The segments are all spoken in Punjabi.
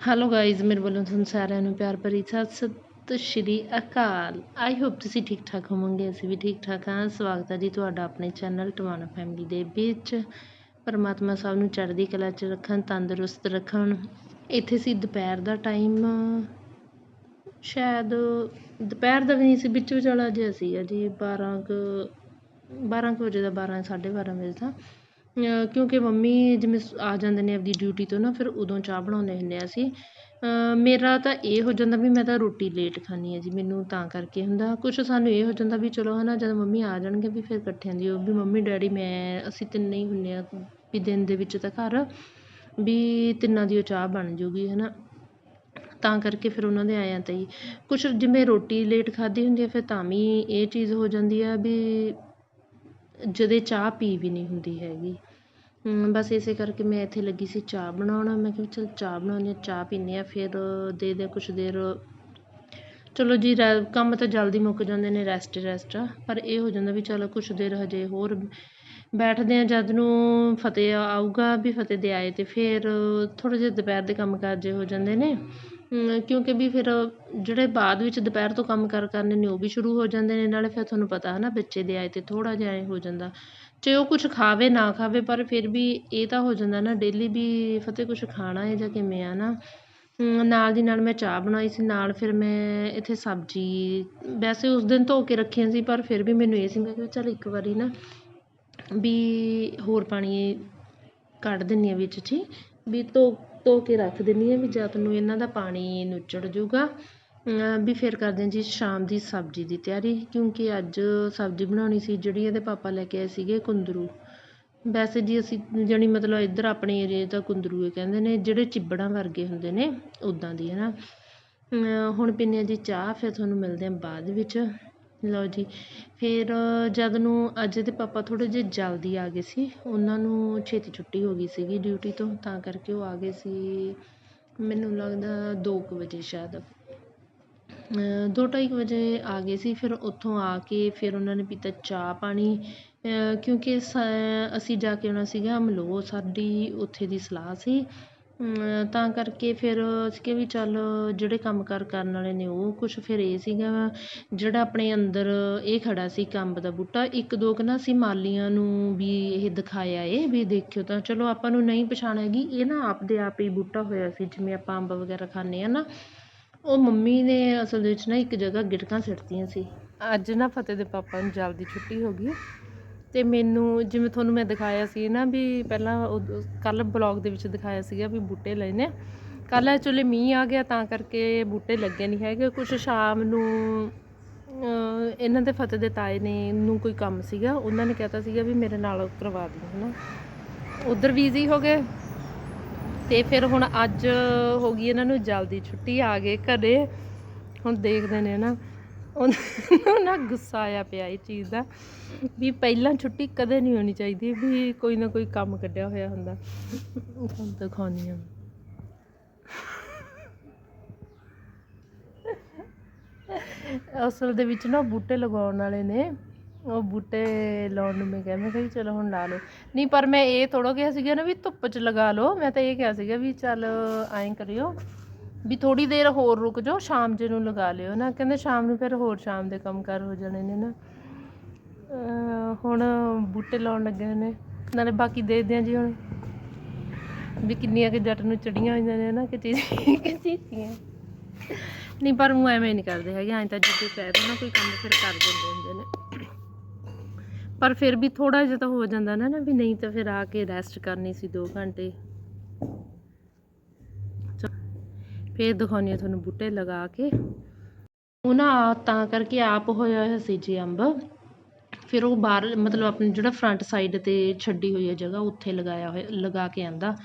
ਹੈਲੋ ਗਾਇਜ਼ ਮੇਰੇ ਵੱਲੋਂ ਤੁਹਾਨੂੰ ਸਾਰਿਆਂ ਨੂੰ ਪਿਆਰ ਭਰੀ ਸਤਿ ਸ਼੍ਰੀ ਅਕਾਲ ਆਈ ਹੋਪ ਤੁਸੀਂ ਠੀਕ ਠਾਕ ਹੋਵੋਗੇ ਅਸੀਂ ਵੀ ਠੀਕ ਠਾਕ ਹਾਂ ਸਵਾਗਤ ਹੈ ਜੀ ਤੁਹਾਡਾ ਆਪਣੇ ਚੈਨਲ ਟਵਾਣਾ ਫੈਮਿਲੀ ਦੇ ਵਿੱਚ ਪਰਮਾਤਮਾ ਸਭ ਨੂੰ ਚੜ੍ਹਦੀ ਕਲਾ 'ਚ ਰੱਖਣ ਤੰਦਰੁਸਤ ਰੱਖਣ ਇੱਥੇ ਸੀ ਦੁਪਹਿਰ ਦਾ ਟਾਈਮ ਸ਼ਾਇਦ ਦੁਪਹਿਰ ਦਾ ਵੀ ਨਹੀਂ ਸੀ ਵਿੱਚ ਵਿਚਾਲਾ ਜਿਹਾ ਸੀਗਾ ਜੀ 12 ਕੁ 12 ਕੁ ਵਜੇ ਦਾ 12 ਸਾਢੇ 12 ਵਜੇ ਦਾ ਕਿਉਂਕਿ ਮੰਮੀ ਜਿਵੇਂ ਸ- ਆ ਜਾਂਦੇ ਨੇ ਆਪਦੀ ਡਿਊਟੀ ਤੋਂ ਨਾ, ਫਿਰ ਉਦੋਂ ਚਾਹ ਬਣਾਉਂਦੇ ਹੁੰਦੇ ਹਾਂ ਅਸੀਂ। ਮੇਰਾ ਤਾਂ ਇਹ ਹੋ ਜਾਂਦਾ ਵੀ ਮੈਂ ਤਾਂ ਰੋਟੀ ਲੇਟ ਖਾਂਦੀ ਹਾਂ ਜੀ, ਮੈਨੂੰ ਤਾਂ ਕਰਕੇ ਹੁੰਦਾ। ਕੁਛ ਸਾਨੂੰ ਇਹ ਹੋ ਜਾਂਦਾ ਵੀ ਚਲੋ ਹੈ ਨਾ ਜਦੋਂ ਮੰਮੀ ਆ ਜਾਣਗੇ ਵੀ ਫਿਰ ਇਕੱਠਿਆਂ ਦੀ ਉਹ ਵੀ ਮੰਮੀ ਡੈਡੀ, ਮੈਂ, ਅਸੀਂ ਤਿੰਨੇ ਹੀ ਹੁੰਦੇ ਹਾਂ ਵੀ ਦਿਨ ਦੇ ਵਿੱਚ ਤਾਂ ਘਰ, ਵੀ ਤਿੰਨਾਂ ਦੀ ਉਹ ਚਾਹ ਬਣ ਜੂਗੀ ਹੈ ਨਾ ਤਾਂ ਕਰਕੇ ਫਿਰ ਉਹਨਾਂ ਦੇ ਆਇਆਂ ਤੇ ਹੀ। ਕੁਛ ਜਿਵੇਂ ਰੋਟੀ ਲੇਟ ਖਾਧੀ ਹੁੰਦੀ ਹੈ, ਫਿਰ ਤਾਂ ਵੀ ਇਹ ਚੀਜ਼ ਹੋ ਜਾਂਦੀ ਆ ਵੀ ਜਦੇ ਚਾਹ ਪੀ ਵੀ ਨਹੀਂ ਹੁੰਦੀ ਹੈਗੀ। ਬਸ ਇਸੇ ਕਰਕੇ ਮੈਂ ਇੱਥੇ ਲੱਗੀ ਸੀ ਚਾਹ ਬਣਾਉਣ। ਮੈਂ ਕਿਹਾ ਚਲ ਚਾਹ ਬਣਾਉਂਦੇ ਹਾਂ, ਚਾਹ ਪੀਂਦੇ ਹਾਂ, ਫਿਰ ਦੇ ਦੇ ਕੁਛ ਦੇਰ। ਚਲੋ ਜੀ, ਰੈ- ਕੰਮ ਤਾਂ ਜਲਦੀ ਮੁੱਕ ਜਾਂਦੇ ਨੇ ਰੈਸਟ ਰੈਸਟ ਆ ਪਰ ਇਹ ਹੋ ਜਾਂਦਾ ਵੀ ਚਲੋ ਕੁਛ ਦੇਰ ਹਜੇ ਹੋਰ ਬੈਠਦੇ ਆ ਜਦ ਨੂੰ ਫਤਿਹ ਆਊਗਾ, ਵੀ ਫਤਿਹ ਦੇ ਆਏ ਤੇ ਫਿਰ ਥੋੜ੍ਹੇ ਜਿਹੇ ਦੁਪਹਿਰ ਦੇ ਕੰਮ ਕਾਜੇ ਹੋ ਜਾਂਦੇ ਨੇ। ਕਿਉਂਕਿ ਵੀ ਫਿਰ ਜਿਹੜੇ ਬਾਅਦ ਵਿੱਚ ਦੁਪਹਿਰ ਤੋਂ ਕੰਮ ਕਾਰ ਕਰਨੇ ਨੇ ਉਹ ਵੀ ਸ਼ੁਰੂ ਹੋ ਜਾਂਦੇ ਨੇ, ਨਾਲੇ ਫਿਰ ਤੁਹਾਨੂੰ ਪਤਾ ਹੈ ਨਾ ਬੱਚੇ ਦੇ ਆਏ ਤੇ ਥੋੜ੍ਹਾ ਜਿਹਾ ਐਂ ਹੋ ਜਾਂਦਾ। ਚਾਹੇ ਉਹ ਕੁਛ ਖਾਵੇ ਨਾ ਖਾਵੇ, ਪਰ ਫਿਰ ਵੀ ਇਹ ਤਾਂ ਹੋ ਜਾਂਦਾ ਨਾ ਡੇਲੀ ਵੀ ਫਤਿਹ ਕੁਛ ਖਾਣਾ ਹੈ ਜਾਂ ਕਿਵੇਂ ਆ ਨਾ। ਨਾਲ ਦੀ ਨਾਲ ਮੈਂ ਚਾਹ ਬਣਾਈ ਸੀ, ਨਾਲ ਫਿਰ ਮੈਂ ਇੱਥੇ ਸਬਜ਼ੀ ਵੈਸੇ ਉਸ ਦਿਨ ਧੋ ਕੇ ਰੱਖੀਆਂ ਸੀ, ਪਰ ਫਿਰ ਵੀ ਮੈਨੂੰ ਇਹ ਸੀਗਾ ਕਿ ਚੱਲ ਇੱਕ ਵਾਰੀ ਨਾ ਵੀ ਹੋਰ ਪਾਣੀ ਕੱਢ ਦਿੰਦੀ ਹਾਂ ਵਿੱਚ 'ਚ ਹੀ ਵੀ ਧੋ ਧੋ ਕੇ ਰੱਖ ਦਿੰਦੀ ਹਾਂ ਵੀ ਜਦ ਨੂੰ ਇਹਨਾਂ ਦਾ ਪਾਣੀ ਨੁੱਚੜ ਜੂਗਾ ਵੀ ਫਿਰ ਕਰਦੇ ਹਾਂ ਜੀ ਸ਼ਾਮ ਦੀ ਸਬਜ਼ੀ ਦੀ ਤਿਆਰੀ, ਕਿਉਂਕਿ ਅੱਜ ਸਬਜ਼ੀ ਬਣਾਉਣੀ ਸੀ ਜਿਹੜੀ ਇਹਦੇ ਪਾਪਾ ਲੈ ਕੇ ਆਏ ਸੀਗੇ ਕੁੰਦਰੂ। ਵੈਸੇ ਜੀ ਅਸੀਂ ਜਾਣੀ ਮਤਲਬ ਇੱਧਰ ਆਪਣੇ ਏਰੀਏ 'ਚ ਤਾਂ ਕੁੰਦਰੂ ਹੀ ਕਹਿੰਦੇ ਨੇ, ਜਿਹੜੇ ਚਿੱਬੜਾਂ ਵਰਗੇ ਹੁੰਦੇ ਨੇ ਉੱਦਾਂ ਦੀ ਹੈ ਨਾ। ਹੁਣ ਪੀਂਦੇ ਹਾਂ ਜੀ ਚਾਹ, ਫਿਰ ਤੁਹਾਨੂੰ ਮਿਲਦੇ ਹਾਂ ਬਾਅਦ ਵਿੱਚ। ਲਓ ਜੀ। ਫਿਰ ਜਦ ਨੂੰ ਅੱਜ ਦੇ ਪਾਪਾ ਥੋੜ੍ਹੇ ਜਿਹੇ ਜਲਦੀ ਆ ਗਏ ਸੀ, ਉਹਨਾਂ ਨੂੰ ਛੇਤੀ ਛੁੱਟੀ ਹੋ ਗਈ ਸੀਗੀ ਡਿਊਟੀ ਤੋਂ, ਤਾਂ ਕਰਕੇ ਉਹ ਆ ਗਏ ਸੀ ਮੈਨੂੰ ਲੱਗਦਾ ਦੋ ਕੁ ਵਜੇ ਸ਼ਾਇਦ। ਦੋ ਢਾਈ ਕੁ ਵਜੇ ਆ ਗਏ ਸੀ, ਫਿਰ ਉੱਥੋਂ ਆ ਕੇ ਫਿਰ ਉਹਨਾਂ ਨੇ ਪੀਤਾ ਚਾਹ ਪਾਣੀ ਕਿਉਂਕਿ ਸ- ਅਸੀਂ ਜਾ ਕੇ ਆਉਣਾ ਸੀਗਾ ਅਮਲੋਹ, ਸਾਡੀ ਉੱਥੇ ਦੀ ਸਲਾਹ ਸੀ ਤਾਂ ਕਰਕੇ ਫਿਰ ਅਸੀਂ ਕਿਹਾ ਵੀ ਚੱਲ ਜਿਹੜੇ ਕੰਮ ਕਾਰ ਕਰਨ ਵਾਲੇ ਨੇ ਉਹ ਕੁਛ ਫਿਰ ਇਹ ਸੀਗਾ ਜਿਹੜਾ ਆਪਣੇ ਅੰਦਰ ਇਹ ਖੜ੍ਹਾ ਸੀ ਕੰਬ ਦਾ ਬੂਟਾ, ਇੱਕ ਦੋ ਕੁ ਨਾ ਅਸੀਂ ਮਾਲੀਆਂ ਨੂੰ ਵੀ ਇਹ ਦਿਖਾਇਆ ਏ, ਵੀ ਦੇਖਿਓ ਤਾਂ ਚਲੋ ਆਪਾਂ ਨੂੰ ਨਹੀਂ ਪਛਾਣ ਹੈਗੀ, ਇਹ ਨਾ ਆਪਦੇ ਆਪ ਹੀ ਬੂਟਾ ਹੋਇਆ ਸੀ, ਜਿਵੇਂ ਆਪਾਂ ਅੰਬ ਵਗੈਰਾ ਖਾਂਦੇ ਹਾਂ ਨਾ, ਉਹ ਮੰਮੀ ਨੇ ਅਸਲ ਵਿੱਚ ਨਾ ਇੱਕ ਜਗ੍ਹਾ ਗਿਟਕਾਂ ਸਿੱਟਤੀਆਂ ਸੀ। ਅੱਜ ਨਾ ਫਤਿਹ ਦੇ ਪਾਪਾ ਨੂੰ ਜਲਦੀ ਛੁੱਟੀ ਹੋ ਗਈ। ਅਤੇ ਮੈਨੂੰ ਜਿਵੇਂ ਤੁਹਾਨੂੰ ਮੈਂ ਦਿਖਾਇਆ ਸੀ ਨਾ ਵੀ ਪਹਿਲਾਂ ਕੱਲ੍ਹ ਬਲੌਗ ਦੇ ਵਿੱਚ ਦਿਖਾਇਆ ਸੀਗਾ ਵੀ ਬੂਟੇ ਲਏ ਨੇ। ਕੱਲ੍ਹ ਐਕਚੁਅਲੀ ਮੀਂਹ ਆ ਗਿਆ ਤਾਂ ਕਰਕੇ ਬੂਟੇ ਲੱਗੇ ਨਹੀਂ ਹੈਗੇ। ਕੁਛ ਸ਼ਾਮ ਨੂੰ ਇਹਨਾਂ ਦੇ ਫਤਿਹ ਦੇ ਤਾਏ ਨੇ ਨੂੰ ਕੋਈ ਕੰਮ ਸੀਗਾ, ਉਹਨਾਂ ਨੇ ਕਹਿਤਾ ਸੀਗਾ ਵੀ ਮੇਰੇ ਨਾਲ ਕਰਵਾ ਦਿਓ, ਹਨਾ। ਉਧਰ ਬਿਜ਼ੀ ਹੋ ਗਏ। ਤੇ ਫਿਰ ਹੁਣ ਅੱਜ ਹੋ ਗਈ ਇਹਨਾਂ ਨੂੰ ਜਲਦੀ ਛੁੱਟੀ, ਆ ਗਏ ਘਰੇ। ਹੁਣ ਦੇਖਦੇ ਨੇ ਨਾ ਉਹਨਾਂ ਨਾ ਗੁੱਸਾ ਆਇਆ ਪਿਆ ਇਹ ਚੀਜ਼ ਦਾ ਵੀ ਪਹਿਲਾਂ ਛੁੱਟੀ ਕਦੇ ਨਹੀਂ ਹੋਣੀ ਚਾਹੀਦੀ ਵੀ ਕੋਈ ਨਾ ਕੋਈ ਕੰਮ ਕੱਢਿਆ ਹੋਇਆ ਹੁੰਦਾ। ਤੁਹਾਨੂੰ ਦਿਖਾਉਂਦੀ ਹਾਂ ਅਸਲ ਦੇ ਵਿੱਚ ਨਾ ਬੂਟੇ ਲਗਾਉਣ ਵਾਲੇ ਨੇ। ਉਹ ਬੂਟੇ ਲਾਉਣ ਨੂੰ ਮੈਂ ਕਿਹਾ ਮੈਂ ਕਿਹਾ ਵੀ ਚਲੋ ਹੁਣ ਲਾ ਲਓ। ਨਹੀਂ, ਪਰ ਮੈਂ ਇਹ ਥੋੜ੍ਹਾ ਕਿਹਾ ਸੀਗਾ ਨਾ ਵੀ ਧੁੱਪ 'ਚ ਲਗਾ ਲਓ। ਮੈਂ ਤਾਂ ਇਹ ਕਿਹਾ ਸੀਗਾ ਵੀ ਚੱਲ ਐਂ ਕਰਿਓ। ਵੀ ਥੋੜੀ ਦੇਰ ਹੋਰ ਰੁਕ ਜਾਓ, ਸ਼ਾਮ ਜੇ ਨੂੰ ਲਗਾ ਲਿਓ ਨਾ। ਕਹਿੰਦੇ ਸ਼ਾਮ ਨੂੰ ਫਿਰ ਹੋਰ ਸ਼ਾਮ ਦੇ ਕੰਮ ਕਾਰ ਹੋ ਜਾਣੇ ਨੇ ਨਾ। ਹੁਣ ਬੂਟੇ ਲਾਉਣ ਲੱਗੇ ਨੇ। ਨਾਲੇ ਬਾਕੀ ਦੇਖਦੇ ਹਾਂ ਜੀ ਹੁਣ ਵੀ ਕਿੰਨੀਆਂ ਕਿ ਜੱਟ ਨੂੰ ਚੜੀਆਂ ਹੋਈਆਂ ਨੇ ਨਾ ਕਿ ਚੀਜ਼ ਕਿ ਚੀਜ਼ੀਆਂ ਨਹੀਂ, ਪਰ ਉਹ ਐਵੇਂ ਨਹੀਂ ਕਰਦੇ ਹੈਗੇ। ਐਂ ਤਾਂ ਜਿੱਦੇ ਕਹਿ ਦੋ ਨਾ ਕੋਈ ਕੰਮ ਫਿਰ ਕਰ ਦਿੰਦੇ ਹੁੰਦੇ ਨੇ। ਪਰ ਫਿਰ ਵੀ ਥੋੜਾ ਜਿਹਾ ਤਾਂ ਹੋ ਜਾਂਦਾ ਨਾ ਨਾ ਵੀ ਨਹੀਂ ਤਾਂ ਫਿਰ ਆ ਕੇ ਰੈਸਟ ਕਰਨੀ ਸੀ 2 ਘੰਟੇ। ਫਿਰ ਦਿਖਾਉਂਦੀ ਹਾਂ ਤੁਹਾਨੂੰ ਬੂਟੇ ਲਗਾ ਕੇ। ਉਹ ਨਾ ਤਾਂ ਕਰਕੇ ਆਪ ਹੋਇਆ ਹੋਇਆ ਸੀ ਜੀ ਅੰਬ। ਫਿਰ ਉਹ ਬਾਹਰ, ਮਤਲਬ ਆਪਣੇ ਜਿਹੜਾ ਫਰੰਟ ਸਾਈਡ ਤੇ ਛੱਡੀ ਹੋਈ ਹੈ ਜਗ੍ਹਾ, ਉੱਥੇ ਲਗਾਇਆ ਹੋਇਆ, ਲਗਾ ਕੇ ਆਂਦਾ।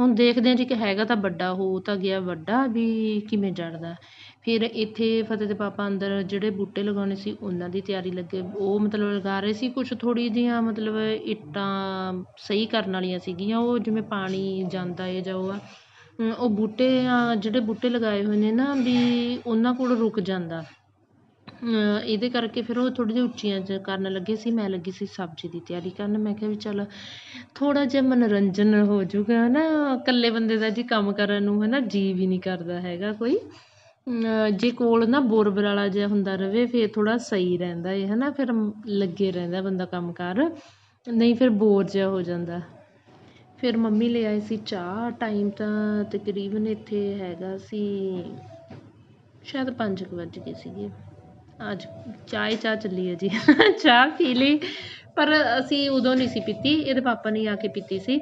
ਹੁਣ ਦੇਖਦੇ ਹਾਂ ਜੀ ਕਿ ਹੈਗਾ ਤਾਂ ਵੱਡਾ, ਹੋ ਤਾਂ ਗਿਆ ਵੱਡਾ, ਵੀ ਕਿਵੇਂ ਜੜਦਾ। ਫਿਰ ਇੱਥੇ ਫਤਿਹ ਦੇ ਪਾਪਾ ਅੰਦਰ ਜਿਹੜੇ ਬੂਟੇ ਲਗਾਉਣੇ ਸੀ, ਉਹਨਾਂ ਦੀ ਤਿਆਰੀ ਲੱਗੇ। ਉਹ ਮਤਲਬ ਲਗਾ ਰਹੇ ਸੀ ਕੁਝ ਥੋੜੀ ਜਿਹੀਆਂ, ਮਤਲਬ ਇੱਟਾਂ ਸਹੀ ਕਰਨ ਵਾਲੀਆਂ ਸੀਗੀਆਂ। ਉਹ ਜਿਵੇਂ ਪਾਣੀ ਜਾਂਦਾ ਹੈ ਜਾਂ ਉਹ ਉਹ ਬੂਟੇ ਆ, ਜਿਹੜੇ ਬੂਟੇ ਲਗਾਏ ਹੋਏ ਨੇ ਨਾ ਵੀ ਉਹਨਾਂ ਕੋਲ ਰੁਕ ਜਾਂਦਾ। ਇਹਦੇ ਕਰਕੇ ਫਿਰ ਉਹ ਥੋੜ੍ਹੀ ਜਿਹੀ ਉੱਚੀਆਂ 'ਚ ਕਰਨ ਲੱਗੇ ਸੀ, ਮੈਂ ਲੱਗੀ ਸੀ ਸਬਜ਼ੀ ਦੀ ਤਿਆਰੀ ਕਰਨ। ਮੈਂ ਕਿਹਾ ਵੀ ਚੱਲ ਥੋੜ੍ਹਾ ਜਿਹਾ ਮਨੋਰੰਜਨ ਹੋ ਹੈ ਨਾ ਇਕੱਲੇ ਬੰਦੇ ਦਾ ਜੀ ਕੰਮ ਕਰਨ ਨੂੰ ਹੈ ਨਾ ਜੀ ਵੀ ਨਹੀਂ ਕਰਦਾ ਹੈਗਾ ਕੋਈ। ਜੇ ਕੋਲ ਨਾ ਬੋਰਬਰ ਵਾਲਾ ਜਿਹਾ ਹੁੰਦਾ ਰਵੇ, ਫਿਰ ਥੋੜ੍ਹਾ ਸਹੀ ਰਹਿੰਦਾ ਹੈ ਹੈ ਨਾ ਫਿਰ ਲੱਗੇ ਰਹਿੰਦਾ ਬੰਦਾ ਕੰਮ ਕਾਰ। ਨਹੀਂ ਫਿਰ ਬੋਰ ਜਿਹਾ ਹੋ ਜਾਂਦਾ। ਫਿਰ ਮੰਮੀ ਲੈ ਆਏ ਸੀ ਚਾਹ। ਟਾਈਮ ਤਾਂ ਤਕਰੀਬਨ ਇੱਥੇ ਹੈਗਾ ਸੀ, ਸ਼ਾਇਦ ਪੰਜ ਕੁ ਵੱਜ ਗਏ ਸੀਗੇ। ਅੱਜ ਚਾਹ ਹੀ ਚਾਹ ਚੱਲੀ ਹੈ ਜੀ। ਚਾਹ ਪੀ ਲਈ। ਪਰ ਅਸੀਂ ਉਦੋਂ ਨਹੀਂ ਸੀ ਪੀਤੀ, ਇਹਦੇ ਪਾਪਾ ਨੇ ਆ ਕੇ ਪੀਤੀ ਸੀ।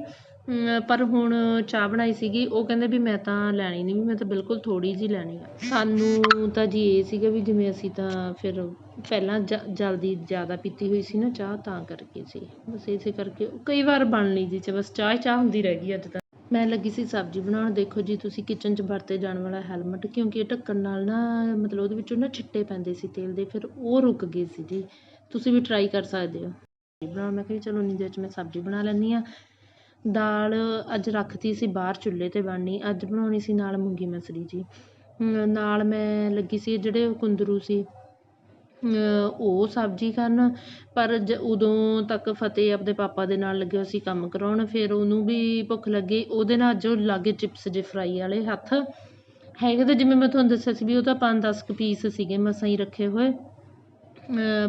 ਪਰ ਹੁਣ ਚਾਹ ਬਣਾਈ ਸੀਗੀ, ਉਹ ਕਹਿੰਦੇ ਵੀ ਮੈਂ ਤਾਂ ਲੈਣੀ ਨਹੀਂ ਵੀ ਮੈਂ ਤਾਂ ਬਿਲਕੁਲ ਥੋੜ੍ਹੀ ਜਿਹੀ ਲੈਣੀ ਆ। ਸਾਨੂੰ ਤਾਂ ਜੀ ਇਹ ਸੀਗਾ ਵੀ ਜਿਵੇਂ ਅਸੀਂ ਤਾਂ ਫਿਰ ਪਹਿਲਾਂ ਜ, ਜਲਦੀ ਜ਼ਿਆਦਾ ਪੀਤੀ ਹੋਈ ਸੀ ਨਾ ਚਾਹ, ਤਾਂ ਕਰਕੇ ਸੀ। ਬਸ ਇਸੇ ਕਰਕੇ, ਕਈ ਵਾਰ ਬਣ ਲਈ ਜੀ ਚ, ਬਸ ਚਾਹ ਹੀ ਚਾਹ ਹੁੰਦੀ ਰਹਿ ਗਈ ਅੱਜ ਤਾਂ। ਮੈਂ ਲੱਗੀ ਸੀ ਸਬਜ਼ੀ ਬਣਾਉਣ, ਦੇਖੋ ਜੀ ਤੁਸੀਂ ਕਿਚਨ 'ਚ ਵਰਤੇ ਜਾਣ ਵਾਲਾ ਹੈਲਮਟ ਕਿਉਂਕਿ ਇਹ ਢੱਕਣ ਨਾਲ ਨਾ, ਮਤਲਬ ਉਹਦੇ ਵਿੱਚੋਂ ਨਾ ਛਿੱਟੇ ਪੈਂਦੇ ਸੀ ਤੇਲ ਦੇ, ਫਿਰ ਉਹ ਰੁਕ ਗਏ ਸੀ ਜੀ। ਤੁਸੀਂ ਵੀ ਟਰਾਈ ਕਰ ਸਕਦੇ ਹੋ। ਬਣਾਉਣ ਮੈਂ ਕਿਹਾ ਵੀ ਚਲੋ ਉਨੀ ਦੇਰ 'ਚ ਮੈਂ ਸਬਜ਼ੀ ਬਣਾ ਲੈਂਦੀ ਹਾਂ। ਦਾਲ ਅੱਜ ਰੱਖਤੀ ਸੀ ਬਾਹਰ ਚੁੱਲ੍ਹੇ 'ਤੇ ਬਣਨੀ, ਅੱਜ ਬਣਾਉਣੀ ਸੀ ਨਾਲ ਮੂੰਗੀ ਮਸਰੀ ਜੀ। ਨਾਲ ਮੈਂ ਲੱਗੀ ਸੀ ਜਿਹੜੇ ਉਹ ਕੁੰਦਰੂ ਸੀ। ਉਹ ਸਬਜ਼ੀ ਕਰਨ, ਪਰ ਜ ਉਦੋਂ ਤੱਕ ਫਤਿਹ ਆਪਣੇ ਪਾਪਾ ਦੇ ਨਾਲ ਲੱਗਿਆ ਸੀ ਕੰਮ ਕਰਾਉਣ, ਫਿਰ ਉਹਨੂੰ ਵੀ ਭੁੱਖ ਲੱਗੀ। ਉਹਦੇ ਨਾਲ ਜੋ ਲਾਗੇ ਚਿਪਸ ਜੇ ਫਰਾਈ ਵਾਲੇ ਹੱਥ ਹੈਗੇ ਤਾਂ ਜਿਵੇਂ ਮੈਂ ਤੁਹਾਨੂੰ ਦੱਸਿਆ ਸੀ ਵੀ ਉਹ ਤਾਂ ਪੰਜ ਦਸ ਕੁ ਪੀਸ ਸੀਗੇ, ਮਸਾਂ ਹੀ ਰੱਖੇ ਹੋਏ।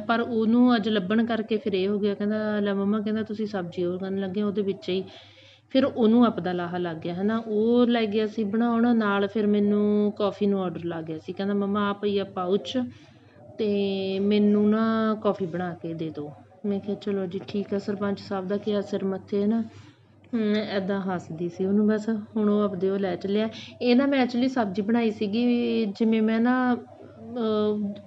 ਪਰ ਉਹਨੂੰ ਅੱਜ ਲੱਭਣ ਕਰਕੇ ਫਿਰ ਇਹ ਹੋ ਗਿਆ, ਕਹਿੰਦਾ, ਲੈ ਮੰਮਾ, ਕਹਿੰਦਾ, ਤੁਸੀਂ ਸਬਜ਼ੀ ਉਹ ਕਰਨ ਲੱਗੇ ਉਹਦੇ ਵਿੱਚ ਹੀ। ਫਿਰ ਉਹਨੂੰ ਆਪਦਾ ਲਾਹਾ ਲੱਗ ਗਿਆ ਹੈ ਨਾ ਉਹ ਲੈ ਗਿਆ ਸੀ ਬਣਾਉਣ, ਨਾਲ ਫਿਰ ਮੈਨੂੰ ਕੌਫੀ ਨੂੰ ਆਰਡਰ ਲੱਗ ਗਿਆ ਸੀ। ਕਹਿੰਦਾ, ਮੰਮਾ ਆ ਪਈ ਆ ਪਾਊਚ ਅਤੇ ਮੈਨੂੰ ਨਾ ਕੌਫੀ ਬਣਾ ਕੇ ਦੇ ਦਿਓ। ਮੈਂ ਕਿਹਾ, ਚਲੋ ਜੀ, ਠੀਕ ਆ। ਸਰਪੰਚ ਸਾਹਿਬ ਦਾ ਕਿਹਾ ਸਿਰ ਮੱਥੇ ਨਾ ਐਦਾਂ ਹੱਸਦੀ ਸੀ ਉਹਨੂੰ ਬਸ। ਹੁਣ ਉਹ ਆਪਦੇ ਉਹ ਲੈ ਚੱਲਿਆ। ਇਹ ਨਾ ਮੈਂ ਐਕਚੁਅਲੀ ਸਬਜ਼ੀ ਬਣਾਈ ਸੀਗੀ, ਜਿਵੇਂ ਮੈਂ ਨਾ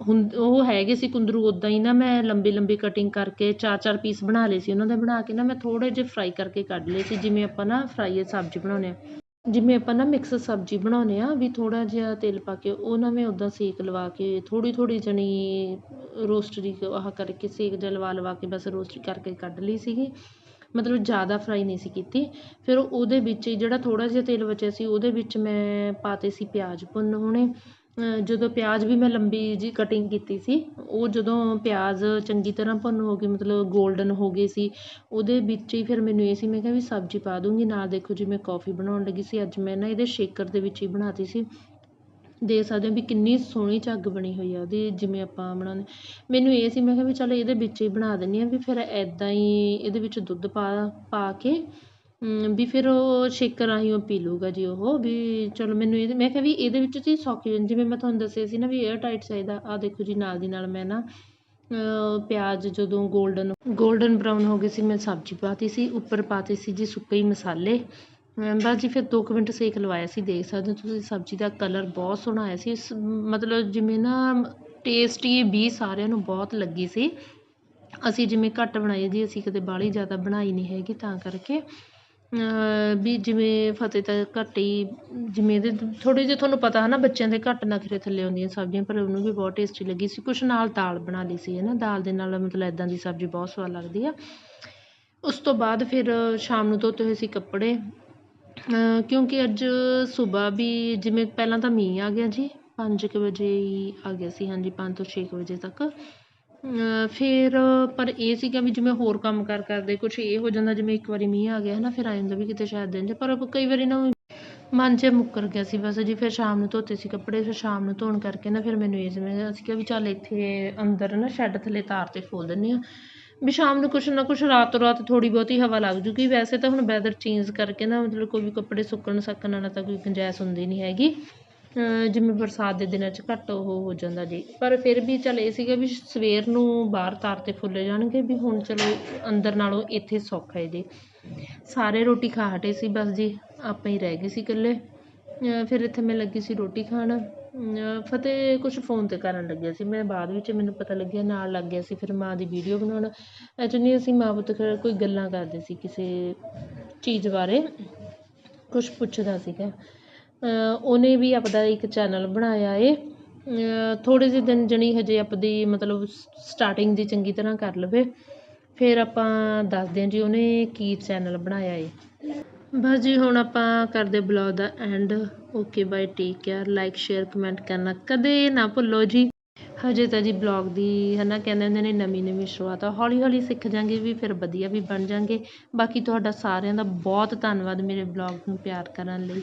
ਹੁੰ ਉਹ ਹੈਗੇ ਸੀ ਕੁੰਦਰੂ ਉੱਦਾਂ ਹੀ ਨਾ, ਮੈਂ ਲੰਬੀ ਲੰਬੀ ਕਟਿੰਗ ਕਰਕੇ ਚਾਰ ਚਾਰ ਪੀਸ ਬਣਾ ਲਏ ਸੀ ਉਹਨਾਂ ਦੇ, ਬਣਾ ਕੇ ਨਾ ਮੈਂ ਥੋੜ੍ਹੇ ਜਿਹੇ ਫਰਾਈ ਕਰਕੇ ਕੱਢ ਲਏ ਸੀ, ਜਿਵੇਂ ਆਪਾਂ ਨਾ ਫਰਾਈ ਸਬਜ਼ੀ ਬਣਾਉਂਦੇ ਹਾਂ। ਜਿਵੇਂ ਆਪਾਂ ਨਾ ਮਿਕਸ ਸਬਜ਼ੀ ਬਣਾਉਂਦੇ ਹਾਂ, ਵੀ ਥੋੜ੍ਹਾ ਜਿਹਾ ਤੇਲ ਪਾ ਕੇ ਉਹ ਨਾ ਮੈਂ ਉੱਦਾਂ ਸੇਕ ਲਵਾ ਕੇ ਥੋੜ੍ਹੀ ਥੋੜ੍ਹੀ ਜਣੀ ਰੋਸਟਰੀ ਆਹ ਕਰਕੇ ਸੇਕ ਜਿਹਾ ਲਵਾ ਲਵਾ ਕੇ ਬਸ ਰੋਸਟ ਕਰਕੇ ਕੱਢ ਲਈ ਸੀਗੀ। ਮਤਲਬ ਜ਼ਿਆਦਾ ਫਰਾਈ ਨਹੀਂ ਸੀ ਕੀਤੀ। ਫਿਰ ਉਹਦੇ ਵਿੱਚ ਹੀ ਜਿਹੜਾ ਥੋੜ੍ਹਾ ਜਿਹਾ ਤੇਲ ਬਚਿਆ ਸੀ, ਉਹਦੇ ਵਿੱਚ ਮੈਂ ਪਾਤੇ ਸੀ ਪਿਆਜ਼ ਭੁੰਨ ਹੋਣੇ। ਜਦੋਂ ਪਿਆਜ਼ ਵੀ ਮੈਂ ਲੰਬੀ ਜਿਹੀ ਕਟਿੰਗ ਕੀਤੀ ਸੀ, ਉਹ ਜਦੋਂ ਪਿਆਜ਼ ਚੰਗੀ ਤਰ੍ਹਾਂ ਭੁੰਨ ਹੋ ਗਏ ਮਤਲਬ ਗੋਲਡਨ ਹੋ ਗਏ ਸੀ, ਉਹਦੇ ਵਿੱਚ ਹੀ ਫਿਰ ਮੈਨੂੰ ਇਹ ਸੀ, ਮੈਂ ਕਿਹਾ ਵੀ ਸਬਜ਼ੀ ਪਾ ਦੂੰਗੀ, ਨਾਲ ਦੇਖੋ ਜੀ ਮੈਂ ਕੌਫੀ ਬਣਾਉਣ ਲੱਗੀ ਸੀ, ਅੱਜ ਮੈਂ ਨਾ ਇਹਦੇ ਸ਼ੇਕਰ ਦੇ ਵਿੱਚ ਹੀ ਬਣਾਤੀ ਸੀ। ਦੇਖ ਸਕਦੇ ਹੋ ਵੀ ਕਿੰਨੀ ਸੋਹਣੀ ਝੱਗ ਬਣੀ ਹੋਈ ਆ ਉਹਦੀ, ਜਿਵੇਂ ਆਪਾਂ ਬਣਾਉਂਦੇ, ਮੈਨੂੰ ਇਹ ਸੀ, ਮੈਂ ਕਿਹਾ ਵੀ ਚੱਲ ਇਹਦੇ ਵਿੱਚ ਹੀ ਬਣਾ ਦਿੰਦੀ ਹਾਂ, ਵੀ ਫਿਰ ਐਦਾਂ ਹੀ ਇਹਦੇ ਵਿੱਚ ਦੁੱਧ ਪਾ ਪਾ ਕੇ ਵੀ ਫਿਰ ਉਹ ਸ਼ੇਕਰ ਰਾਹੀਂ ਉਹ ਪੀ ਲੂਗਾ ਜੀ ਉਹ, ਵੀ ਚਲੋ ਮੈਨੂੰ ਇਹਦੇ, ਮੈਂ ਕਿਹਾ ਵੀ ਇਹਦੇ ਵਿੱਚ ਜੀ ਸੌਖੀ ਜਿਵੇਂ ਮੈਂ ਤੁਹਾਨੂੰ ਦੱਸਿਆ ਸੀ ਨਾ ਵੀ 에ਅਰ ਟਾਈਟ ਚਾਹੀਦਾ, ਆਹ ਦੇਖੋ ਜੀ ਨਾਲ ਦੀ ਨਾਲ ਮੈਂ ਨਾ ਪਿਆਜ਼ ਜਦੋਂ ਗੋਲਡਨ ਗੋਲਡਨ ਬਰਾਊਨ ਹੋ ਗਏ ਸੀ, ਮੈਂ ਸਬਜ਼ੀ ਪਾਤੀ ਸੀ, ਉੱਪਰ ਪਾਤੇ ਸੀ ਜੀ ਸੁੱਕੇ ਹੀ ਮਸਾਲੇ। ਬਸ ਜੀ ਫਿਰ 2 ਮਿੰਟ ਸੇਕ ਲਵਾਇਆ ਸੀ, ਦੇਖ ਸਕਦੇ ਹੋ ਤੁਸੀਂ ਸਬਜ਼ੀ ਦਾ ਕਲਰ ਬਹੁਤ ਸੋਹਣਾ ਆਇਆ ਸੀ, ਇਸ- ਮਤਲਬ ਜਿਵੇਂ ਨਾ ਟੇਸਟੀ ਵੀ ਸਾਰਿਆਂ ਨੂੰ ਬਹੁਤ ਲੱਗੀ ਸੀ। ਅਸੀਂ ਜਿਵੇਂ ਘੱਟ ਬਣਾਈ ਜੀ, ਅਸੀਂ ਕਦੇ ਬਾਹਲੀ ਜ਼ਿਆਦਾ ਬਣਾਈ ਨਹੀਂ ਹੈਗੀ ਤਾਂ ਕਰਕੇ। ਵੀ ਜਿਵੇਂ ਫਤਿਹ ਤਾਂ ਘੱਟ ਹੀ, ਜਿਵੇਂ ਇਹਦੇ ਥੋੜ੍ਹੇ ਜਿਹੇ ਤੁਹਾਨੂੰ ਪਤਾ ਹੈ ਨਾ ਬੱਚਿਆਂ ਦੇ ਘੱਟ ਨਖਰੇ ਥੱਲੇ ਆਉਂਦੀਆਂ ਸਬਜ਼ੀਆਂ, ਪਰ ਉਹਨੂੰ ਵੀ ਬਹੁਤ ਟੇਸਟੀ ਲੱਗੀ ਸੀ। ਕੁਛ ਨਾਲ ਦਾਲ ਬਣਾ ਲਈ ਸੀ ਹੈ ਨਾ ਦਾਲ ਦੇ ਨਾਲ ਮਤਲਬ ਇੱਦਾਂ ਦੀ ਸਬਜ਼ੀ ਬਹੁਤ ਸਵਾਦ ਲੱਗਦੀ ਆ। ਉਸ ਤੋਂ ਬਾਅਦ ਫਿਰ ਸ਼ਾਮ ਨੂੰ ਧੋਤੇ ਹੋਏ ਸੀ ਕੱਪੜੇ। ਕਿਉਂਕਿ ਅੱਜ ਸੁਬਾਹ ਵੀ ਜਿਵੇਂ ਪਹਿਲਾਂ ਤਾਂ ਮੀਂਹ ਆ ਗਿਆ ਜੀ, ਪੰਜ ਕੁ ਵਜੇ ਹੀ ਆ ਗਿਆ ਸੀ, ਹਾਂਜੀ, ਪੰਜ ਤੋਂ ਛੇ ਕੁ ਵਜੇ ਤੱਕ। ਫਿਰ ਪਰ ਇਹ ਸੀਗਾ ਵੀ ਜਿਵੇਂ ਹੋਰ ਕੰਮ ਕਾਰ ਕਰਦੇ, ਕੁਛ ਇਹ ਹੋ ਜਾਂਦਾ ਜਿਵੇਂ ਇੱਕ ਵਾਰੀ ਮੀਂਹ ਆ ਗਿਆ ਹੈ ਨਾ ਫਿਰ ਆ ਜਾਂਦਾ ਵੀ ਕਿਤੇ ਸ਼ਾਇਦ ਦਿਨ 'ਚ, ਪਰ ਕਈ ਵਾਰੀ ਨਾ ਮਨ 'ਚ ਮੁੱਕਰ ਗਿਆ ਸੀ ਬਸ ਜੀ, ਫਿਰ ਸ਼ਾਮ ਨੂੰ ਧੋਤੇ ਸੀ ਕੱਪੜੇ, ਫਿਰ ਸ਼ਾਮ ਨੂੰ ਧੋਣ ਕਰਕੇ ਨਾ ਫਿਰ ਮੈਨੂੰ ਇਹ ਜਿਵੇਂ ਅਸੀਂ ਕਿਹਾ ਵੀ ਚੱਲ ਇੱਥੇ ਅੰਦਰ ਨਾ ਸ਼ੈੱਡ ਥੱਲੇ ਤਾਰ 'ਤੇ ਫੋਲ ਦਿੰਦੇ ਹਾਂ, ਵੀ ਸ਼ਾਮ ਨੂੰ ਕੁਛ ਨਾ ਕੁਛ ਰਾਤੋਂ ਰਾਤ ਥੋੜ੍ਹੀ ਬਹੁਤੀ ਹਵਾ ਲੱਗ ਜੂਗੀ, ਵੈਸੇ ਤਾਂ ਹੁਣ ਵੈਦਰ ਚੇਂਜ ਕਰਕੇ ਨਾ ਮਤਲਬ ਕੋਈ ਵੀ ਕੱਪੜੇ ਸੁੱਕਣ ਸੱਕਣ ਵਾਲਾ ਤਾਂ ਕੋਈ ਗੁੰਜਾਇਸ਼ ਹੁੰਦੀ ਨਹੀਂ ਹੈਗੀ। ਜਿਵੇਂ ਬਰਸਾਤ ਦੇ ਦਿਨਾਂ 'ਚ ਘੱਟ ਉਹ ਹੋ ਜਾਂਦਾ ਜੀ। ਪਰ ਫਿਰ ਵੀ ਚੱਲ ਇਹ ਸੀਗਾ ਵੀ ਸਵੇਰ ਨੂੰ ਬਾਹਰ ਤਾਰ 'ਤੇ ਫੁੱਲੇ ਜਾਣਗੇ ਵੀ ਹੁਣ ਚਲੋ ਅੰਦਰ ਨਾਲੋਂ ਇੱਥੇ ਸੌਖਾ ਹੈ ਜੀ। ਸਾਰੇ ਰੋਟੀ ਖਾ ਹਟੇ ਸੀ ਬਸ ਜੀ, ਆਪਾਂ ਹੀ ਰਹਿ ਗਏ ਸੀ ਇਕੱਲੇ। ਫਿਰ ਇੱਥੇ ਮੈਂ ਲੱਗੀ ਸੀ ਰੋਟੀ ਖਾਣ। ਫਤਿਹ ਕੁਛ ਫੋਨ 'ਤੇ ਕਰਨ ਲੱਗਿਆ ਸੀ। ਮੈਂ ਬਾਅਦ ਵਿੱਚ ਮੈਨੂੰ ਪਤਾ ਲੱਗਿਆ ਨਾਲ ਲੱਗ ਗਿਆ ਸੀ ਫਿਰ ਮਾਂ ਦੀ ਵੀਡੀਓ ਬਣਾਉਣ। ਐਕਚੁਅਲੀ ਅਸੀਂ ਮਾਂ ਪੁੱਤ ਕੋਈ ਗੱਲਾਂ ਕਰਦੇ ਸੀ ਕਿਸੇ ਚੀਜ਼ ਬਾਰੇ। ਕੁਛ ਪੁੱਛਦਾ ਸੀਗਾ। ਉਹਨੇ ਵੀ ਆਪਦਾ ਇੱਕ ਚੈਨਲ ਬਣਾਇਆ ਏ। ਥੋੜ੍ਹੇ ਜਿਹੇ ਦਿਨ ਜਣੀ ਹਜੇ ਆਪਦੀ ਮਤਲਬ ਸਟਾਰਟਿੰਗ ਦੀ ਚੰਗੀ ਤਰ੍ਹਾਂ ਕਰ ਲਵੇ। ਫਿਰ ਆਪਾਂ ਦੱਸਦੇ ਹਾਂ ਜੀ ਉਹਨੇ ਕੀ ਚੈਨਲ ਬਣਾਇਆ ਏ। ਬਸ ਜੀ ਹੁਣ ਆਪਾਂ ਕਰਦੇ ਬਲੌਗ ਦਾ end okay bye take care like share comment ਕਰਨਾ ਕਦੇ ਨਾ ਭੁੱਲੋ ਜੀ। ਹਜੇ ਤਾਂ ਜੀ ਬਲੌਗ ਦੀ ਹੈ ਨਾ ਕਹਿੰਦੇ ਹੁੰਦੇ ਨੇ ਨਵੀਂ ਨਵੀਂ ਸ਼ੁਰੂਆਤ ਆ। ਹੌਲੀ ਹੌਲੀ ਸਿੱਖ ਜਾਂਗੇ ਵੀ, ਫਿਰ ਵਧੀਆ ਵੀ ਬਣ ਜਾਂਗੇ। ਬਾਕੀ ਤੁਹਾਡਾ ਸਾਰਿਆਂ ਦਾ ਬਹੁਤ ਧੰਨਵਾਦ ਮੇਰੇ ਬਲੌਗ ਨੂੰ ਪਿਆਰ ਕਰਨ ਲਈ।